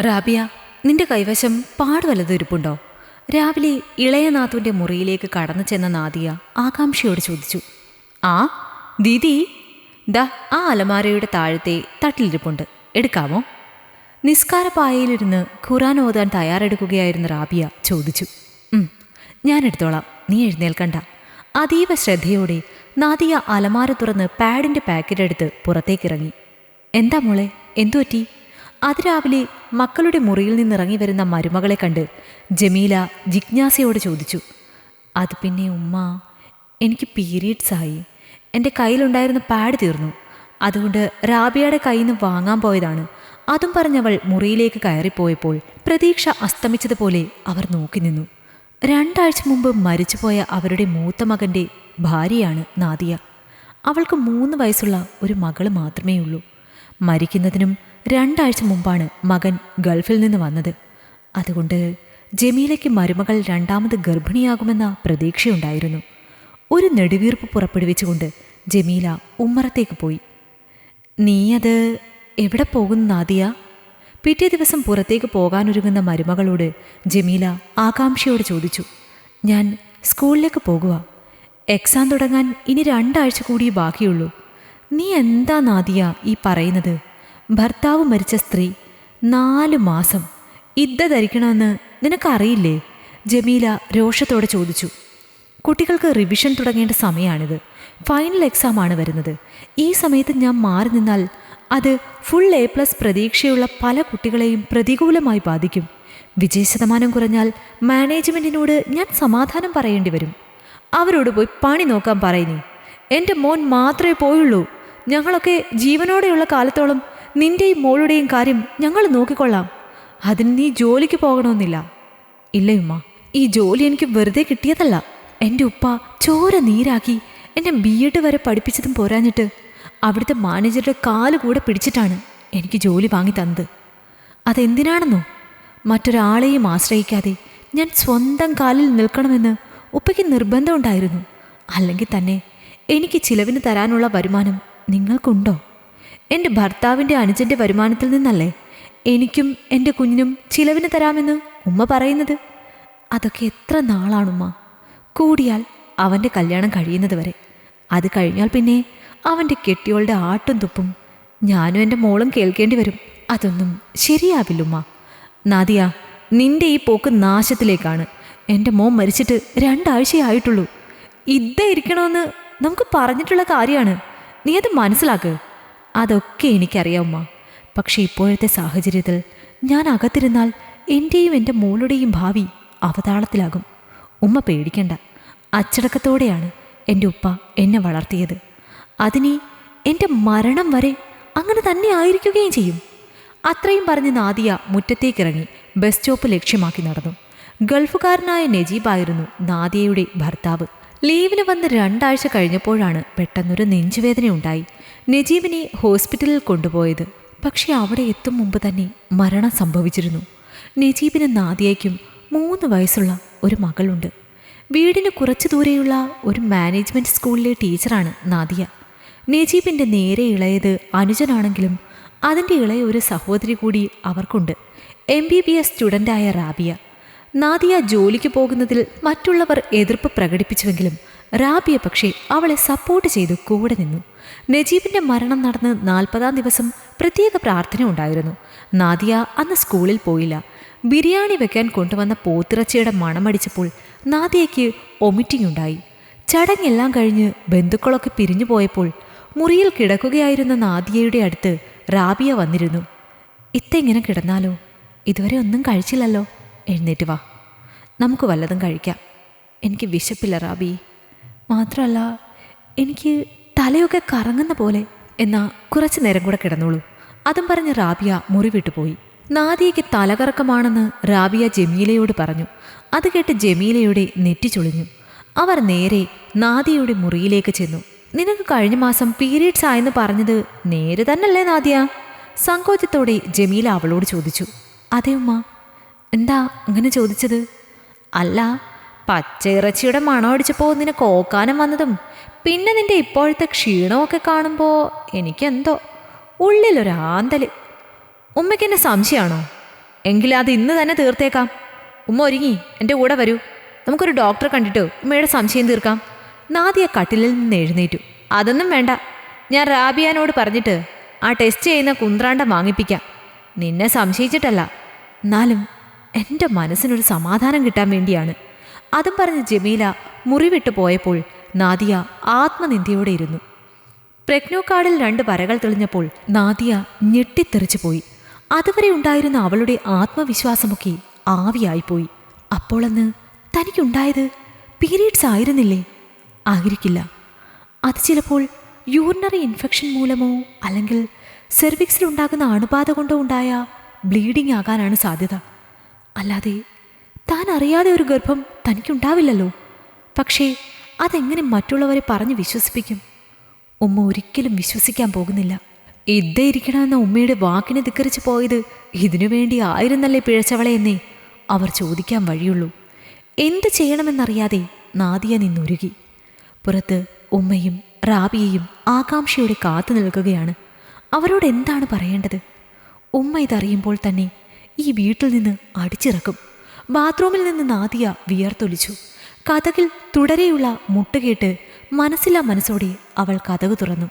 റാബിയ നിന്റെ കൈവശം പാട് ഇരിപ്പുണ്ടോ? രാവിലെ ഇളയനാഥുവിന്റെ മുറിയിലേക്ക് കടന്നു ചെന്ന നാദിയ ആകാംക്ഷയോട് ചോദിച്ചു. ആ ദീദി ദ ആ അലമാരയുടെ താഴത്തെ തട്ടിലിരിപ്പുണ്ട്. എടുക്കാമോ? നിസ്കാരപ്പായയിലിരുന്ന് ഖുറാൻ ഓതാൻ തയ്യാറെടുക്കുകയായിരുന്ന റാബിയ ചോദിച്ചു. ഞാൻ എടുത്തോളാം. നീ എഴുന്നേൽക്കണ്ട. അതീവ ശ്രദ്ധയോടെ നാദിയ അലമാര തുറന്ന് പാഡിന്റെ പാക്കറ്റ് എടുത്ത് പുറത്തേക്കിറങ്ങി. എന്താ മോളെ എന്തു പറ്റി അതിരാവിലെ മക്കളുടെ മുറിയിൽ നിന്നിറങ്ങി വരുന്ന മരുമകളെ കണ്ട് ജമീല ജിജ്ഞാസയോട് ചോദിച്ചു അത് പിന്നെ ഉമ്മ എനിക്ക് പീരീഡ്സ് ആയി എന്റെ കയ്യിലുണ്ടായിരുന്ന പാഡ് തീർന്നു. അതുകൊണ്ട് റാബിയയുടെ കയ്യിൽ നിന്ന് വാങ്ങാൻ പോയതാണ്. അതും പറഞ്ഞവൾ മുറിയിലേക്ക് കയറിപ്പോയപ്പോൾ പ്രതീക്ഷ അസ്തമിച്ചതുപോലെ അവർ നോക്കി നിന്നു. രണ്ടാഴ്ച മുമ്പ് മരിച്ചുപോയ അവരുടെ മൂത്ത മകന്റെ ഭാര്യയാണ് നാദിയ. അവൾക്ക് മൂന്ന് വയസ്സുള്ള ഒരു മകൾ മാത്രമേ ഉള്ളൂ മരിക്കുന്നതിനും രണ്ടാഴ്ച മുമ്പാണ് മകൻ ഗൾഫിൽ നിന്ന് വന്നത്. അതുകൊണ്ട് ജമീലയ്ക്ക് മരുമകൾ രണ്ടാമത് ഗർഭിണിയാകുമെന്ന പ്രതീക്ഷയുണ്ടായിരുന്നു. ഒരു നെടുവീർപ്പ് പുറപ്പെടുവിച്ചുകൊണ്ട് ജമീല ഉമ്മറത്തേക്ക് പോയി. നീ അത് എവിടെ പോകുന്നു നാദിയ? പിറ്റേ ദിവസം പുറത്തേക്ക് പോകാനൊരുങ്ങുന്ന മരുമകളോട് ജമീല ആകാംക്ഷയോട് ചോദിച്ചു. ഞാൻ സ്കൂളിലേക്ക് പോകുക എക്സാം തുടങ്ങാൻ ഇനി രണ്ടാഴ്ച കൂടി ബാക്കിയുള്ളൂ. നീ എന്താ നാദിയ ഈ പറയുന്നത്? ഭർത്താവ് മരിച്ച സ്ത്രീ നാല് മാസം ഇദ്ദ ധരിക്കണമെന്ന് നിനക്കറിയില്ലേ? ജമീല രോഷത്തോടെ ചോദിച്ചു. കുട്ടികൾക്ക് റിവിഷൻ തുടങ്ങേണ്ട സമയമാണിത് ഫൈനൽ എക്സാം ആണ് വരുന്നത്. ഈ സമയത്ത് ഞാൻ മാറി നിന്നാൽ അത് ഫുൾ എ പ്ലസ് പ്രതീക്ഷയുള്ള പല കുട്ടികളെയും പ്രതികൂലമായി ബാധിക്കും. വിജയശതമാനം കുറഞ്ഞാൽ മാനേജ്മെന്റിനോട് ഞാൻ സമാധാനം പറയേണ്ടി വരും. അവരോട് പോയി പണി നോക്കാൻ പറയുന്നേ എന്റെ മോൻ മാത്രമേ പോയുള്ളൂ. ഞങ്ങളൊക്കെ ജീവനോടെയുള്ള കാലത്തോളം നിന്റെയും മോളുടെയും കാര്യം ഞങ്ങൾ നോക്കിക്കൊള്ളാം. അതിന് നീ ജോലിക്ക് പോകണമെന്നില്ല. ഇല്ലയുമ്മ ഈ ജോലി എനിക്ക് വെറുതെ കിട്ടിയതല്ല. എന്റെ ഉപ്പ ചോര നീരാക്കി എന്നെ ബി എഡ് വരെ പഠിപ്പിച്ചതും പോരാഞ്ഞിട്ട് അവിടുത്തെ മാനേജറുടെ കാൽ കൂടെ പിടിച്ചിട്ടാണ് എനിക്ക് ജോലി വാങ്ങി തന്നത്. അതെന്തിനാണെന്നോ? മറ്റൊരാളെയും ആശ്രയിക്കാതെ ഞാൻ സ്വന്തം കാലിൽ നിൽക്കണമെന്ന് ഉപ്പയ്ക്ക് നിർബന്ധമുണ്ടായിരുന്നു അല്ലെങ്കിൽ തന്നെ എനിക്ക് ചിലവിന് തരാനുള്ള വരുമാനം നിങ്ങൾക്കുണ്ടോ? എന്റെ ഭർത്താവിന്റെ അനുജന്റെ വരുമാനത്തിൽ നിന്നല്ലേ എനിക്കും എന്റെ കുഞ്ഞിനും ചിലവിന് തരാമെന്ന് ഉമ്മ പറയുന്നത്? അതൊക്കെ എത്ര നാളാണുമ്മ. കൂടിയാൽ അവന്റെ കല്യാണം കഴിയുന്നത് വരെ. അത് കഴിഞ്ഞാൽ പിന്നെ അവന്റെ കെട്ടിയോളുടെ ആട്ടും തുപ്പും ഞാനും എന്റെ മോളും കേൾക്കേണ്ടി വരും. അതൊന്നും ശരിയാവില്ലുമ്മ. നാദിയ നിന്റെ ഈ പോക്ക് നാശത്തിലേക്കാണ്. എന്റെ മോൻ മരിച്ചിട്ട് രണ്ടാഴ്ചയായിട്ടുള്ളൂ. ഇതേ ഇരിക്കണമെന്ന് നമുക്ക് പറഞ്ഞിട്ടുള്ള കാര്യമാണ്. നീ അത് മനസ്സിലാക്ക്. അതൊക്കെ എനിക്കറിയാം പക്ഷേ ഇപ്പോഴത്തെ സാഹചര്യത്തിൽ ഞാൻ അകത്തിരുന്നാൽ എന്റെയും എന്റെ മോളുടെയും ഭാവി അവതാളത്തിലാകും. ഉമ്മ പേടിക്കണ്ട. അച്ചടക്കത്തോടെയാണ് എന്റെ ഉപ്പ എന്നെ വളർത്തിയത്. അതിനി എന്റെ മരണം വരെ അങ്ങനെ തന്നെ ആയിരിക്കുകയും ചെയ്യും. അത്രയും പറഞ്ഞ് നാദിയ മുറ്റത്തേക്കിറങ്ങി ബസ് സ്റ്റോപ്പ് ലക്ഷ്യമാക്കി നടന്നു. ഗൾഫുകാരനായ നജീബായിരുന്നു നാദിയയുടെ ഭർത്താവ്. ലീവിന് വന്ന് രണ്ടാഴ്ച കഴിഞ്ഞപ്പോഴാണ് പെട്ടെന്നൊരു നെഞ്ചുവേദനയുണ്ടായി നജീബിനെ ഹോസ്പിറ്റലിൽ കൊണ്ടുപോയത്. പക്ഷേ അവിടെ എത്തും മുമ്പ് തന്നെ മരണം സംഭവിച്ചിരുന്നു. നജീബിന് നാദിയയ്ക്കും മൂന്ന് വയസ്സുള്ള ഒരു മകളുണ്ട്. വീടിന് കുറച്ചു ദൂരെയുള്ള ഒരു മാനേജ്മെന്റ് സ്കൂളിലെ ടീച്ചറാണ് നാദിയ. നജീബിന്റെ നേരെ ഇളയത് അനുജനാണെങ്കിലും അതിന്റെ ഇളയ ഒരു സഹോദരി കൂടി അവർക്കുണ്ട്. എം ബി ബി എസ് സ്റ്റുഡന്റായ റാബിയ. നാദിയ ജോലിക്ക് പോകുന്നതിൽ മറ്റുള്ളവർ എതിർപ്പ് പ്രകടിപ്പിച്ചുവെങ്കിലും റാബിയ പക്ഷേ അവളെ സപ്പോർട്ട് ചെയ്തു കൂടെ നിന്നു. നജീബിന്റെ മരണം നടന്ന് നാൽപ്പതാം ദിവസം പ്രത്യേക പ്രാർത്ഥന ഉണ്ടായിരുന്നു. നാദിയ അന്ന് സ്കൂളിൽ പോയില്ല. ബിരിയാണി വെക്കാൻ കൊണ്ടുവന്ന പോത്തിറച്ചിയുടെ മണമടിച്ചപ്പോൾ നാദിയയ്ക്ക് ഒമിറ്റിംഗ് ഉണ്ടായി. ചടങ്ങെല്ലാം കഴിഞ്ഞ് ബന്ധുക്കളൊക്കെ പിരിഞ്ഞു പോയപ്പോൾ മുറിയിൽ കിടക്കുകയായിരുന്ന നാദിയയുടെ അടുത്ത് റാബിയ വന്നിരുന്നു. ഇത്തെങ്ങനെ കിടന്നാലോ? ഇതുവരെ ഒന്നും കഴിച്ചില്ലല്ലോ. എഴുന്നേറ്റ് വാ. നമുക്ക് വല്ലതും കഴിക്കാം. എനിക്ക് വിശപ്പില്ല റാബി. മാത്രമല്ല എനിക്ക് തലയൊക്കെ കറങ്ങുന്ന പോലെ എന്നാ കുറച്ച് നേരം കൂടെ കിടന്നോളൂ. അതും പറഞ്ഞ് റാബിയ മുറി പോയി. നാദിയയ്ക്ക് തലകറക്കമാണെന്ന് റാബിയ ജമീലയോട് പറഞ്ഞു. അത് കേട്ട് ജമീലയുടെ നെറ്റി ചുളിഞ്ഞു. അവർ നേരെ നാദിയയുടെ മുറിയിലേക്ക് ചെന്നു. നിനക്ക് കഴിഞ്ഞ മാസം പീരീഡ്സ് ആയെന്ന് പറഞ്ഞത് നേരെ തന്നല്ലേ നാദിയ? സങ്കോചത്തോടെ ജമീല അവളോട് ചോദിച്ചു. അതേ ഉമ്മ. എന്താ അങ്ങനെ ചോദിച്ചത്? അല്ല പച്ചയിറച്ചിയുടെ മണം അടിച്ചപ്പോൾ നിനക്ക് ഓക്കാനം വന്നതും പിന്നെ നിന്റെ ഇപ്പോഴത്തെ ക്ഷീണമൊക്കെ കാണുമ്പോൾ എനിക്കെന്തോ ഉള്ളിലൊരാന്തൽ ഉമ്മയ്ക്ക് എന്നെ സംശയമാണോ എങ്കിൽ അത് ഇന്ന് തന്നെ തീർത്തേക്കാം. ഉമ്മ ഒരുങ്ങി എന്റെ കൂടെ വരൂ. നമുക്കൊരു ഡോക്ടറെ കണ്ടിട്ട് ഉമ്മയുടെ സംശയം തീർക്കാം. നാദിയ കട്ടിലിൽ നിന്ന് എഴുന്നേറ്റു. അതൊന്നും വേണ്ട. ഞാൻ റാബിയാനോട് പറഞ്ഞിട്ട് ആ ടെസ്റ്റ് ചെയ്യുന്ന കുന്ത്രാണ്ടം വാങ്ങിപ്പിക്കാം. നിന്നെ സംശയിച്ചിട്ടല്ല. എന്നാലും എന്റെ മനസ്സിനൊരു സമാധാനം കിട്ടാൻ വേണ്ടിയാണ്. അതും പറഞ്ഞ് ജമീല മുറിവിട്ട് പോയപ്പോൾ നാദിയ ആത്മനിന്ദയോടെ ഇരുന്നു. പ്രഗ്നോ കാർഡിൽ രണ്ട് വരകൾ തെളിഞ്ഞപ്പോൾ നാദിയ ഞെട്ടിത്തെറിച്ചു പോയി. അതുവരെ ഉണ്ടായിരുന്ന അവളുടെ ആത്മവിശ്വാസമൊക്കെ ആവിയായിപ്പോയി. അപ്പോളന്ന് തനിക്കുണ്ടായത് പീരീഡ്സ് ആയിരുന്നില്ലേ? ആയിരിക്കില്ല. അത് ചിലപ്പോൾ യൂറിനറി ഇൻഫെക്ഷൻ മൂലമോ അല്ലെങ്കിൽ സെർവിക്സിലുണ്ടാകുന്ന അണുബാധ കൊണ്ടോ ഉണ്ടായ ബ്ലീഡിംഗ് ആകാനാണ് സാധ്യത. അല്ലാതെ താൻ അറിയാതെ ഒരു ഗർഭം തനിക്കുണ്ടാവില്ലല്ലോ. പക്ഷേ അതെങ്ങനെ മറ്റുള്ളവരെ പറഞ്ഞ് വിശ്വസിപ്പിക്കും? ഉമ്മ ഒരിക്കലും വിശ്വസിക്കാൻ പോകുന്നില്ല. ഇതേ ഇരിക്കണമെന്ന ഉമ്മയുടെ വാക്കിനെ ധിക്കരിച്ചു പോയത് ഇതിനു വേണ്ടി ആയിരുന്നല്ലേ പിഴച്ചവളെ എന്നേ അവർ ചോദിക്കാൻ വഴിയുള്ളൂ. എന്ത് ചെയ്യണമെന്നറിയാതെ നാദിയ നിന്നുരുകി. പുറത്ത് ഉമ്മയും റാബിയയും ആകാംക്ഷയോടെ കാത്തു നിൽക്കുകയാണ്. അവരോട് എന്താണ് പറയേണ്ടത്? ഉമ്മ ഇതറിയുമ്പോൾ തന്നെ ഈ വീട്ടിൽ നിന്ന് അടിച്ചിറക്കും. ബാത്റൂമിൽ നിന്ന് നാദിയ വിയർത്തൊലിച്ചു. കഥകിൽ തുടരെയുള്ള മുട്ടുകേട്ട് മനസ്സിലാ മനസ്സോടെ അവൾ കഥക് തുറന്നു.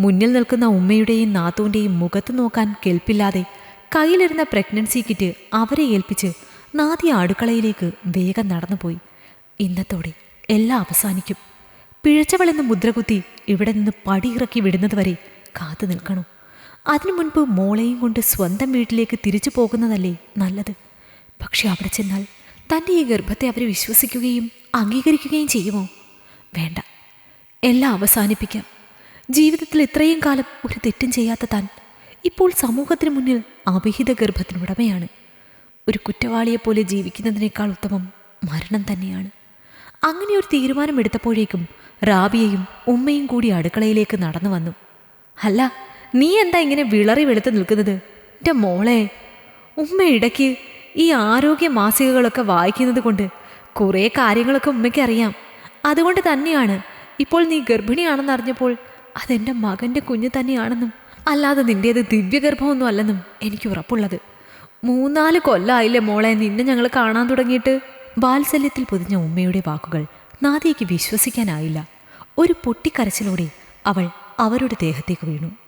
മുന്നിൽ നിൽക്കുന്ന ഉമ്മയുടെയും നാത്തൂന്റെയും മുഖത്ത് നോക്കാൻ കെൽപ്പില്ലാതെ കയ്യിലിരുന്ന പ്രഗ്നൻസി കിറ്റ് അവരെ ഏൽപ്പിച്ച് നാദിയ അടുക്കളയിലേക്ക് വേഗം നടന്നുപോയി. ഇന്നത്തോടെ എല്ലാം അവസാനിക്കും. പിഴച്ചവളെന്ന് മുദ്രകുത്തി ഇവിടെ നിന്ന് പടിയിറക്കി വിടുന്നതുവരെ കാത്തു നിൽക്കണോ. അതിനു മുൻപ് മോളെയും കൊണ്ട് സ്വന്തം വീട്ടിലേക്ക് തിരിച്ചു പോകുന്നതല്ലേ നല്ലത്. പക്ഷെ അവിടെ ചെന്നാൽ തന്റെ ഈ ഗർഭത്തെ അവർ വിശ്വസിക്കുകയും അംഗീകരിക്കുകയും ചെയ്യുമോ? വേണ്ട. എല്ലാം അവസാനിപ്പിക്കാം. ജീവിതത്തിൽ ഇത്രയും കാലം ഒരു തെറ്റും ചെയ്യാത്ത താൻ ഇപ്പോൾ സമൂഹത്തിന് മുന്നിൽ അവിഹിത ഗർഭത്തിനുടമയാണ്. ഒരു കുറ്റവാളിയെപ്പോലെ ജീവിക്കുന്നതിനേക്കാൾ ഉത്തമം മരണം തന്നെയാണ്. അങ്ങനെ ഒരു തീരുമാനമെടുത്തപ്പോഴേക്കും റാബിയയും ഉമ്മയും കൂടി അടുക്കളയിലേക്ക് നടന്നു വന്നു. അല്ല നീ എന്താ ഇങ്ങനെ വിളറി വെളുത്ത് നിൽക്കുന്നത്? എന്റെ മോളെ ഉമ്മ ഇടയ്ക്ക് ഈ ആരോഗ്യ മാസികകളൊക്കെ വായിക്കുന്നത് കൊണ്ട് കുറേ കാര്യങ്ങളൊക്കെ ഉമ്മയ്ക്ക് അറിയാം. അതുകൊണ്ട് തന്നെയാണ് ഇപ്പോൾ നീ ഗർഭിണിയാണെന്ന് അറിഞ്ഞപ്പോൾ അതെന്റെ മകന്റെ കുഞ്ഞ് തന്നെയാണെന്നും അല്ലാതെ നിന്റേത് ദിവ്യഗർഭമൊന്നും അല്ലെന്നും എനിക്ക് ഉറപ്പുള്ളത്. മൂന്നാൽ കൊല്ലമായില്ലേ മോളെ നിന്നെ ഞങ്ങൾ കാണാൻ തുടങ്ങിയിട്ട്. വാത്സല്യത്തിൽ പൊതിഞ്ഞ ഉമ്മയുടെ വാക്കുകൾ നാദിയയ്ക്ക് വിശ്വസിക്കാനായില്ല. ഒരു പൊട്ടിക്കരച്ചിലൂടെ അവൾ അവരുടെ ദേഹത്തേക്ക് വീണു.